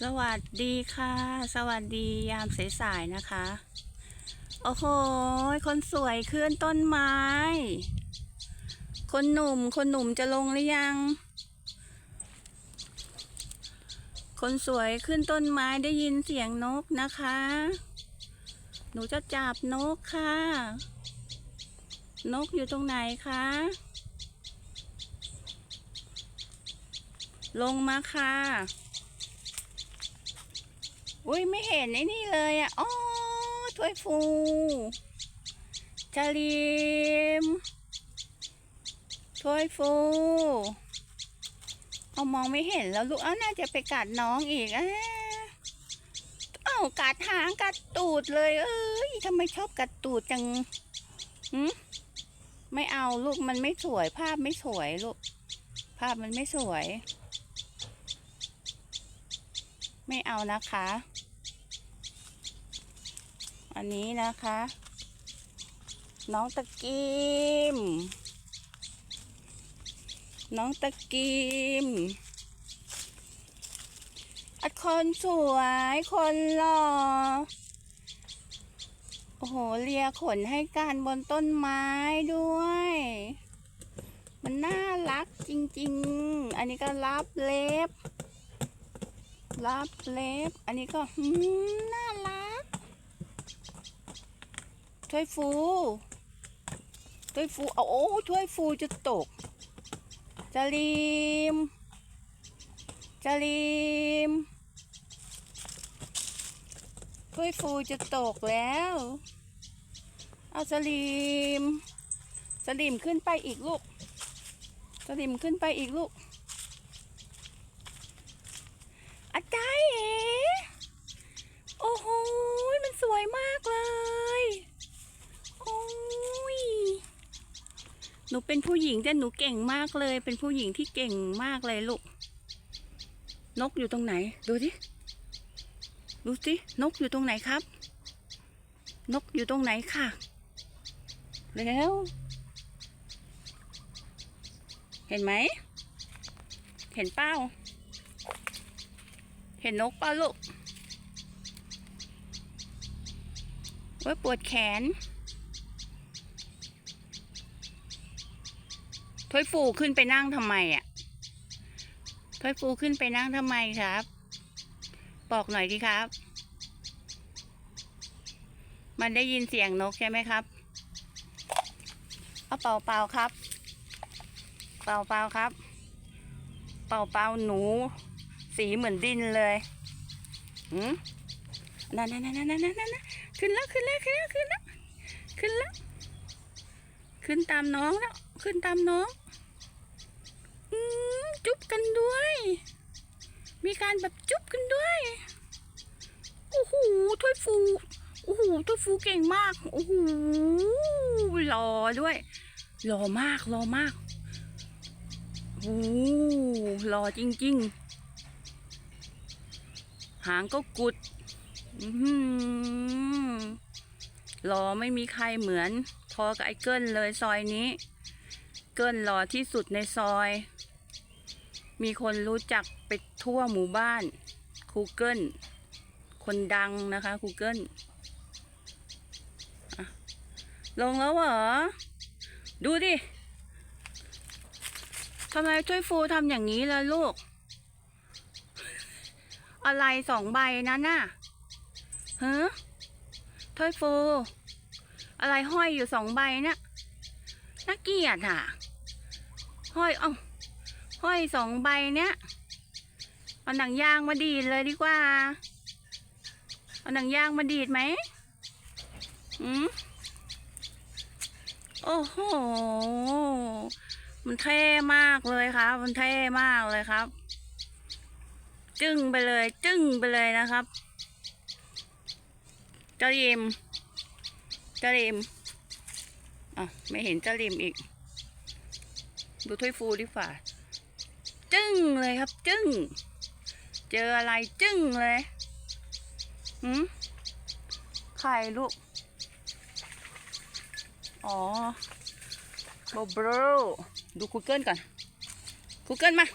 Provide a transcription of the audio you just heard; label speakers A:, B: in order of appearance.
A: สวัสดีค่ะ สวัสดียามสายๆนะคะ โอ้โห คนสวยขึ้นต้นไม้ คนหนุ่ม คนหนุ่มจะลงหรือยัง คนสวยขึ้นต้นไม้ได้ยินเสียงนกนะคะ หนูจะจับนกค่ะ นกอยู่ตรงไหนคะ ลงมาค่ะ อุ้ยไม่เห็นไอ้นี่เลยอะอ๋อถ้วยฟูจาลิมถ้วยฟูเอามองไม่เห็นแล้วลูกเอ้าน่าจะไปกัดน้องอีกอะเอ้ากัดหางกัดตูดเลย เอ้ยทำไมชอบกัดตูดจังหืมไม่เอาลูกมันไม่สวย ภาพไม่สวยลูก ภาพมันไม่สวย ไม่เอานะคะ อันนี้นะคะ น้องตะกิม น้องตะกิมอัดคนสวยคนหล่อโอ้โหเลียขนให้การบนต้นไม้ด้วย มันน่ารักจริง ๆ อันนี้ก็รับเล็บ รับเล็บ อันนี้ก็น่ารักถ้วยฟูถ้วยฟูโอ้ถ้วยฟูจะตกจาลีมจาลีมถ้วยฟูจะตกแล้ว เอาสลีมสลีมขึ้นไปอีกลูกสลีมขึ้นไปอีกลูก อาจารย์เอ๋โอ้โหมันสวยมากเลยโอ้ยหนูเป็นผู้หญิงแต่หนูเก่งมากเลย เป็นผู้หญิงที่เก่งมากเลยลูก นกอยู่ตรงไหน ดูสิดูสินกอยู่ตรงไหนครับ นกอยู่ตรงไหนค่ะ แล้ว เห็นไหม เห็นเป้า เห็นนกปล่าลูกว่าปวดแขนถ้วยฟูขึ้นไปนั่งทำไมอะถ้วยฟูขึ้นไปนั่งทำไมครับ บอกหน่อยดีครับ มันได้ยินเสียงนกใช่ไหมครับเอาเป่าเป่าครับ เป่าเป่าครับ เป่าเป่าหนู สีเหมือนดินเลยหืมนั่นนั่นนั่นนั่นนั่นขึ้นแล้วขึ้นแล้วขึ้นแล้วขึ้นแล้วขึ้นแล้ว ขึ้นตามน้องแล้ว ขึ้นตามน้องอืมจุ๊บกันด้วย มีการแบบจุ๊บกันด้วยโอ้โหถ้วยฟูโอ้โหถ้วยฟูเก่งมากโอ้โหหล่อด้วยหล่อมากหล่อมากโอ้โหหล่อจริง ๆ หางก็กุดอือหือหล่อไม่มีใครเหมือน พอกับไอ้เกิ้ลเลยซอยนี้ เกิ้ลหล่อที่สุดในซอย มีคนรู้จักไปทั่วหมู่บ้านครูเกิลคนดังนะคะครูเกิลลงแล้วเหรอ ดูดิทำไมถ้วยฟูทำอย่างนี้ล่ะลูก อะไรสองใบนั้นน่ะฮะถ้วยฟูอะไรห้อยอยู่สองใบน่ะน่าเกลียดอะ ห้อยเอ้าห้อยสองใบเนี้ยเอาหนังยางมาดีดเลยดีกว่า เอาหนังยางมาดีดไหมอืมโอ้โห มันเท่มากเลยครับ มันเท่มากเลยครับ จึ้งไปเลย จึ้งไปเลยนะครับเจ้าริมเจ้าริมอะไม่เห็นเจ้าริมอีก ดูถ้วยฟูดีฝ่าจึ้งเลยครับ จึ้ง เจออะไรจึ้งเลยหืมไข่ลูก อ๋อโบโบรดู Google ก่อน Google มา